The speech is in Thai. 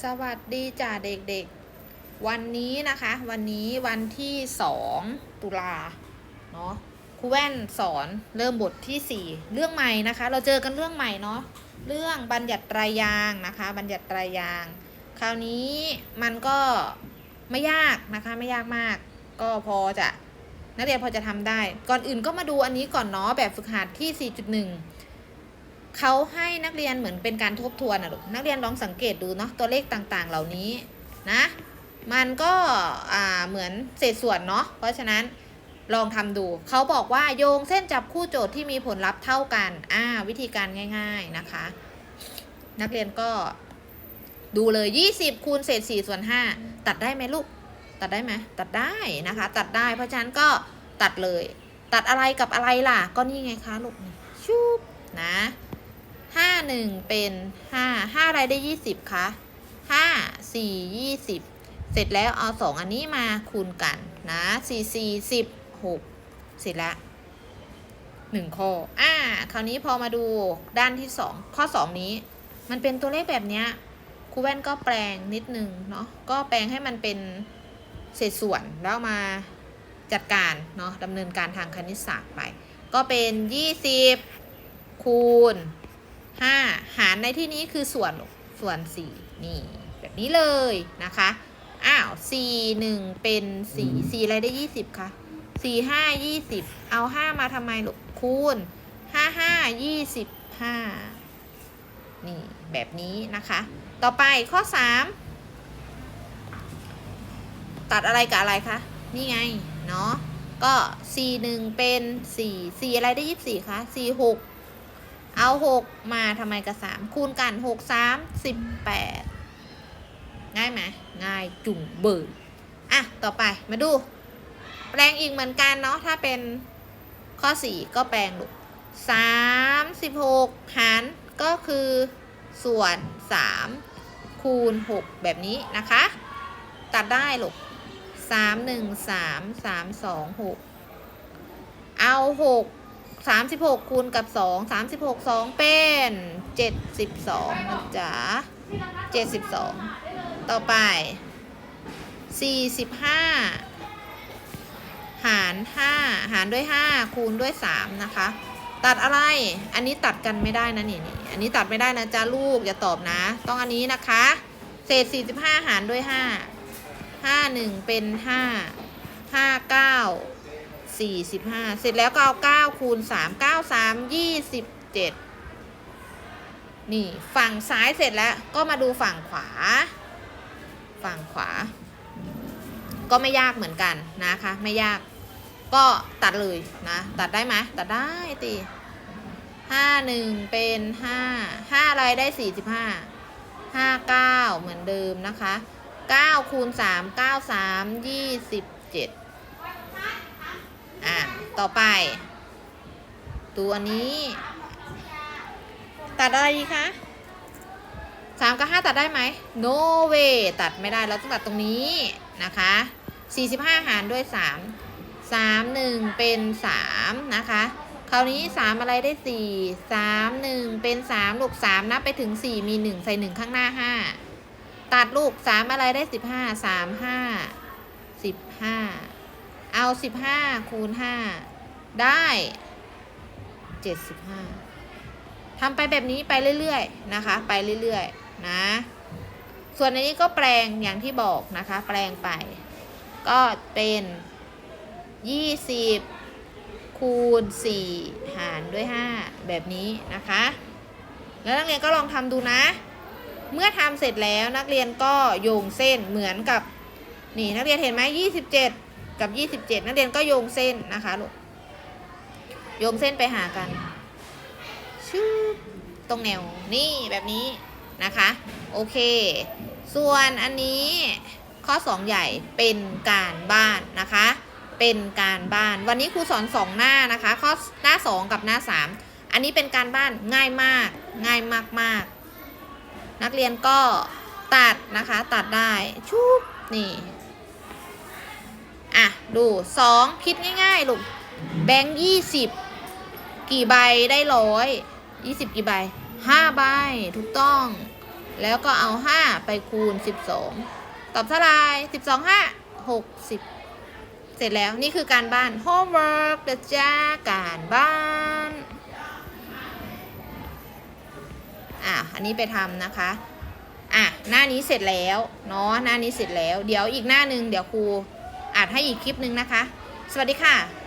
สวัสดีจ่าเด็กๆ วันนี้นะคะ วันนี้วันที่2ตุลาเนาะครูแว่นสอนเริ่มบทที่4เรื่องใหม่นะคะ เราเจอกันเรื่องใหม่เนาะเรื่องบัญญัติไตรยางนะคะ บัญญัติไตรยาง คราวนี้มันก็ไม่ยากนะคะไม่ยากมาก ก็พอจะนักเรียนพอจะทำได้ ก่อนอื่นก็มาดูอันนี้ก่อนเนาะแบบฝึกหัดที่ 4.1 เขาให้นักเรียนเหมือนเป็นการทบทวนนะลูกนักเรียนลองสังเกตดูเนาะตัวเลขต่างๆ เหล่านี้นะ มันก็อ่าเหมือนเศษส่วนเนาะเพราะฉะนั้นลองทำดูเขาบอกว่าโยงเส้นจับคู่โจทย์ที่มีผลลัพธ์เท่ากันอ่าวิธีการง่าย ๆนะคะ นักเรียนก็ดูเลย 20คูณเศษ4ส่วน5ตัดได้ไหมลูก ตัดได้ไหมตัดได้นะคะ ตัดได้เพราะฉะนั้นก็ตัดเลย ตัดอะไรกับอะไรล่ะ ก็นี่ไงคะลูกชุบนะ ห้าหนึ่งเป็นห้าห้าอะไรได้ยี่สิบคะห้าสี่ยี่สิบเสร็จแล้วเอาสองอันนี้มาคูณกันนะสี่สี่สิบหกเสร็จล้วหนึ่งข้ออ่าคราวนี้พอมาดูด้านที่สองข้อสองนี้ มันเป็นตัวเลขแบบเนี้ยครูแว่นก็แปลงนิดนึงเนาะก็แปลงให้มันเป็นเศษส่วนแล้วมาจัดการเนาะดำเนินการทางคณิตศาสตร์ไป ก็เป็น 20 คูณ 5 หารในที่นี้คือส่วนส่วน 4 นี่ แบบนี้เลยนะคะ อ้าว4 1 เป็น 4 4 อะไรได้ 20คะ4 5 20 เอา 5 มาทำไมลูกคูณ 5 5 25 นี่ แบบนี้นะคะ ต่อไปข้อ 3 ตัดอะไรกับอะไรคะ นี่ไง เนาะก็ 4 1 เป็น 4 4 อะไรได้ 24คะ4 6 เอา6มาทำไมกับ3คูณกัน6 3 18ง่ายไหมง่ายจุ่งเบิร์อะ ต่อไปมาดู แปลงอีกเหมือนกันเนาะถ้าเป็นข้อ4ก็แปลงลูก36หารก็คือส่วน3คูณ6แบบนี้นะคะ ตัดได้ลูกสามหนึ่งสามสามสองหกเอาหก สามสิบหกคูณกับสองสามสิบหกสองเป็นเจ็ดสิบสองนะจ๊ะเจ็ดสิบสองต่อไปสี่สิบห้าหารห้าหารด้วยห้าคูณด้วยสามนะคะ ตัดอะไร อันนี้ตัดกันไม่ได้นะนี่นี่อันนี้ตัดไม่ได้นะจ๊ะลูกอย่าตอบนะ ต้องอันนี้นะคะ เศษสี่สิบห้าหารด้วยห้าห้าหนึ่งเป็นห้าห้าเก้า สี่สิบห้าเสร็จแล้วก็เอาเก้าคูณสามเก้าสามยี่สิบเจ็ดนี่ฝั่งซ้ายเสร็จแล้วก็มาดูฝั่งขวา ฝั่งขวา ก็ไม่ยากเหมือนกันนะคะ ไม่ยาก ก็ตัดเลยนะ ตัดได้ไหมตัดได้ตีห้าหนึ่งเป็นห้าห้าอะไรได้สี่สิบห้าห้าเก้าเหมือนเดิมนะคะ9คูณ3 9 3 27อะ ต่อไป ตัวนี้ ตัดอะไรดีคะ3กับ5ตัดได้ไหม no way ตัดไม่ได้เราต้องตัดตรงนี้นะคะ45หารด้วย3 3 1เป็น3นะคะคราวนี้3อะไรได้4 3 1เป็น3ลูก3นับไปถึง4มี1ใส่1ข้างหน้า5ตัดลูกสามอะไรได้สิบห้าสามห้าสิบห้า เอาสิบห้าคูณห้าได้เจ็ดสิบห้าทำไปแบบนี้ไปเรื่อยๆนะคะ ไปเรื่อยๆนะ ส่วนอันนี้ก็แปลงอย่างที่บอกนะคะ แปลงไป ก็เป็นยี่สิบคูณสี่หารด้วยห้าแบบนี้นะคะ แล้วนักเรียนก็ลองทำดูนะ เมื่อทำเสร็จแล้วนักเรียนก็โยงเส้นเหมือนกับ นี่นักเรียนเห็นไหมยี่สิบเจ็ด กับยี่สิบเจ็ดนักเรียนก็โยงเส้นนะคะลูกโยงเส้นไปหากันชื่อตรงแนวนี่แบบนี้นะคะ โอเค ส่วนอันนี้ข้อ 2 ใหญ่เป็นการบ้านนะคะ เป็นการบ้านวันนี้ครูสอนสองหน้านะคะ ข้อหน้า 2 กับหน้า 3 อันนี้เป็นการบ้านง่ายมากง่ายมากๆ นักเรียนก็ตัดนะคะตัดได้ชุบนี่ อะ ดูสองคิดง่ายๆลูกแบงค์ยี่สิบกี่ใบได้ร้อยยี่สิบกี่ใบห้าใบถูกต้อง แล้วก็เอา5ไปคูณ12ตอบเท่าไหร่12 5 60เสร็จแล้วนี่คือการบ้าน homework นะจ้าการบ้านอะอันนี้ไปทำนะคะอะหน้านี้เสร็จแล้วเนาะหน้านี้เสร็จแล้ว เดี๋ยวอีกหน้าหนึ่งเดี๋ยวครู อัดให้อีกคลิปหนึ่งนะคะ สวัสดีค่ะ